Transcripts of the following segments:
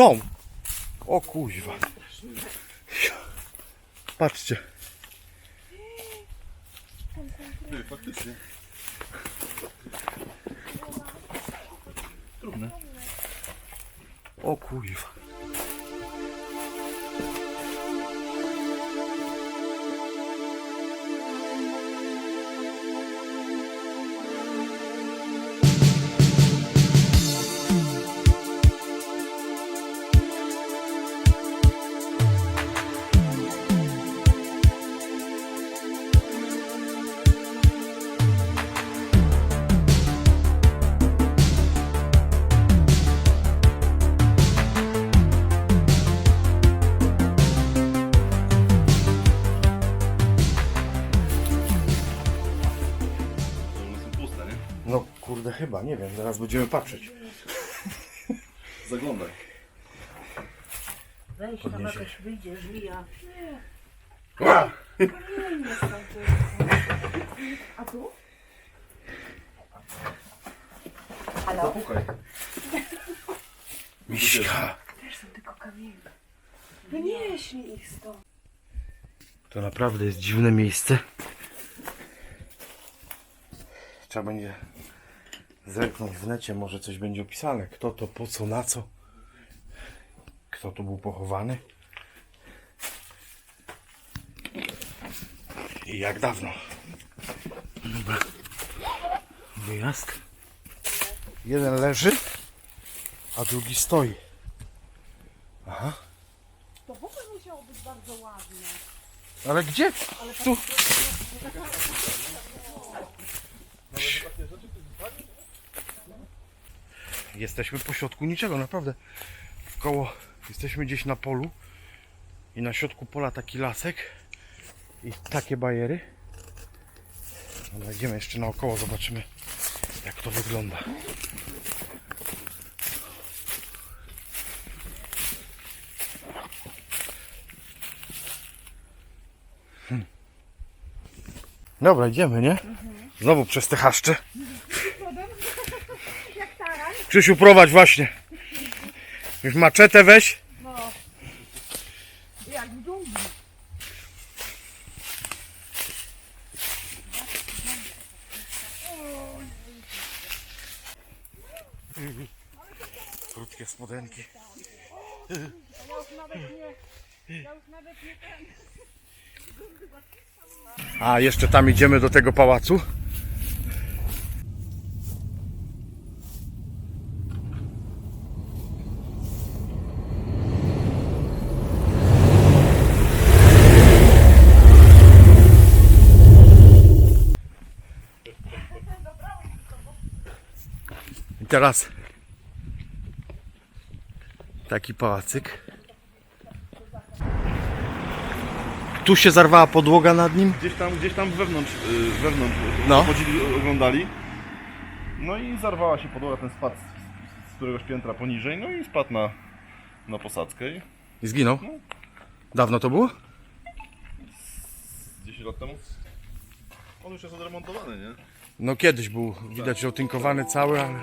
są. O kuźwa. Patrzcie. Trudne. O kuźwa. Kurde chyba, nie wiem, zaraz będziemy patrzeć. Zaglądaj. Weź tam Podniesie. jakaś wyjdzie żmija. Ła! A tu? Halo? Zapukaj. Miśka. Też są tylko kamienie. Wynieśli ich stąd. To naprawdę jest dziwne miejsce. Trzeba będzie zerknąć w necie, może coś będzie opisane. Kto to, po co, na co. Kto tu był pochowany. I jak dawno. Dobra. Wyjazd. Jeden leży, a drugi stoi. Aha. To w ogóle musiało być bardzo ładne. Ale gdzie? Tu. Jesteśmy po środku niczego, naprawdę. W koło, jesteśmy gdzieś na polu i na środku pola taki lasek i takie bajery. Idziemy jeszcze naokoło, zobaczymy jak to wygląda. Dobra, idziemy, nie? Znowu przez te chaszcze. Krzysiu, prowadź właśnie. Już maczetę weź. Jak w dżungli. Krótkie spodenki. Ja już nawet nie... Ja już nawet nie ten... A, jeszcze tam idziemy do tego pałacu. Teraz taki pałacyk. Tu się zarwała podłoga nad nim. Gdzieś tam, gdzieś tam wewnątrz, yy, wewnątrz No. chodzili, oglądali. No i zarwała się podłoga, ten spadł z, z któregoś piętra poniżej, no i spadł na, na posadzkę i I zginął. Dawno to było? 10 lat temu. On już jest odremontowany, nie? No kiedyś był widać otynkowany cały, ale...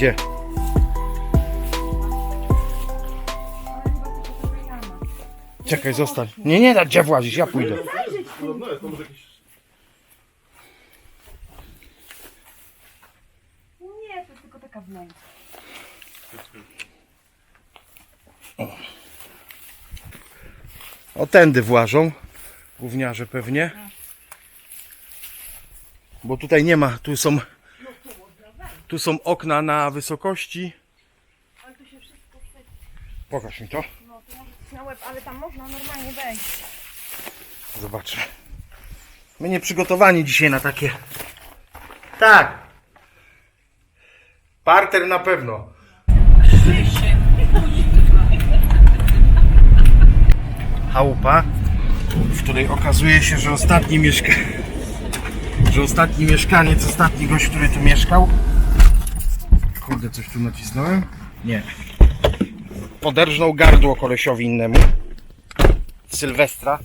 Gdzie? Czekaj, zostań. Nie, nie, da gdzie włazić, ja pójdę. Podobno jest, to może jakiś... Nie, to tylko taka wnętrz. O tędy włażą. Gówniarze pewnie. Bo tutaj nie ma, tu są... Tu są okna na wysokości. Ale tu się wszystko chce. Pokaż mi to. No to może na łeb, ale tam można normalnie wejść. Zobaczę. My nie przygotowani dzisiaj na takie. Tak. Parter na pewno. Chałupa, w której okazuje się, że ostatni mieszka... że ostatni mieszkaniec, ostatni gość, który tu mieszkał. Kurde, coś tu nacisnąłem? Nie. Poderżnął gardło kolesiowi innemu. Sylwestra.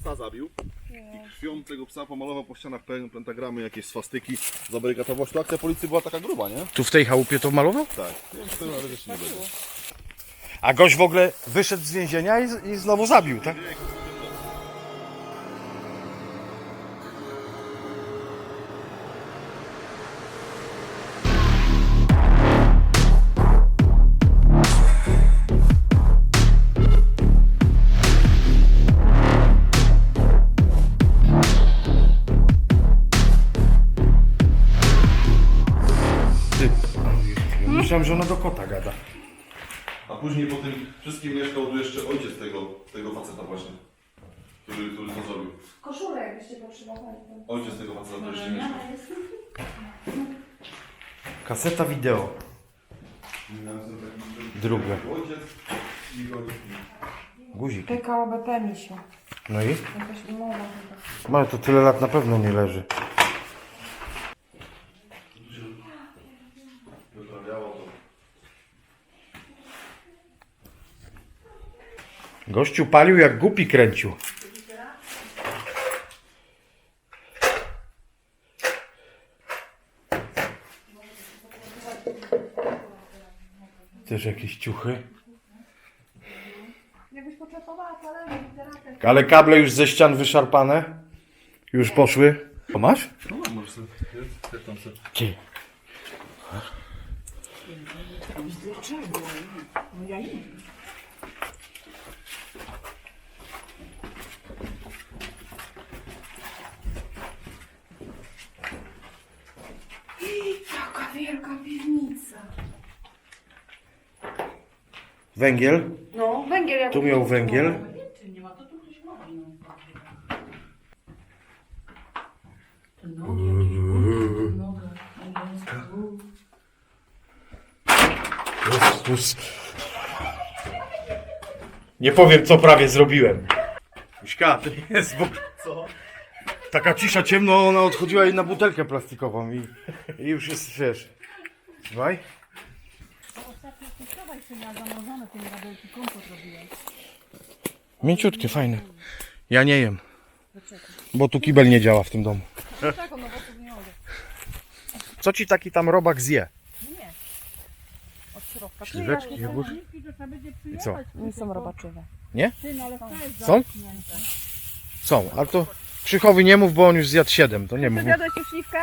Psa zabił. I krwią tego psa pomalował po ścianach pełen pentagramy, jakieś swastyki. Zabarykatował. To akcja policji była taka gruba, nie? Tu w tej chałupie to malował? Tak. Nie nawet jeszcze nie będzie. A gość w ogóle wyszedł z więzienia i, i znowu zabił, tak? Myślałem, że ona do kota gada. A później po tym wszystkim mieszkał tu jeszcze ojciec tego, tego faceta właśnie. Który, który to zrobił. Koszulę jakbyście potrzebowali. Ojciec tego faceta, który jeszcze mieszkał. Kaseta wideo. Drugie. Ojciec i. Guzik. PKO BP misiu. No i? Jakaś umowa chyba. No ale to tyle lat na pewno nie leży. Gościu palił jak głupi kręcił. Też jakieś ciuchy. Jakbyś literatę. Ale kable już ze ścian wyszarpane. Już poszły. To masz? No, możesz sobie. Jak tam sobie. Gdzie? Jaka Węgiel. No, węgiel jak Tu miał węgiel. Jezus. Nie powiem, co prawie zrobiłem. Miśka, to nie jest w ogóle... Co? Taka cisza ciemno, ona odchodziła jej na butelkę plastikową i, i już jest, wiesz... Słuchaj. Mięciutkie, fajne. Ja nie jem. Bo tu kibel nie działa w tym domu. Co ci taki tam robak zje? Śliweczki, jogurt. I co? Nie są robaczywe. Są? Są, ale to Krzychowi nie mów, bo on już zjadł 7, to nie mów. Zjadłeś już śliwkę?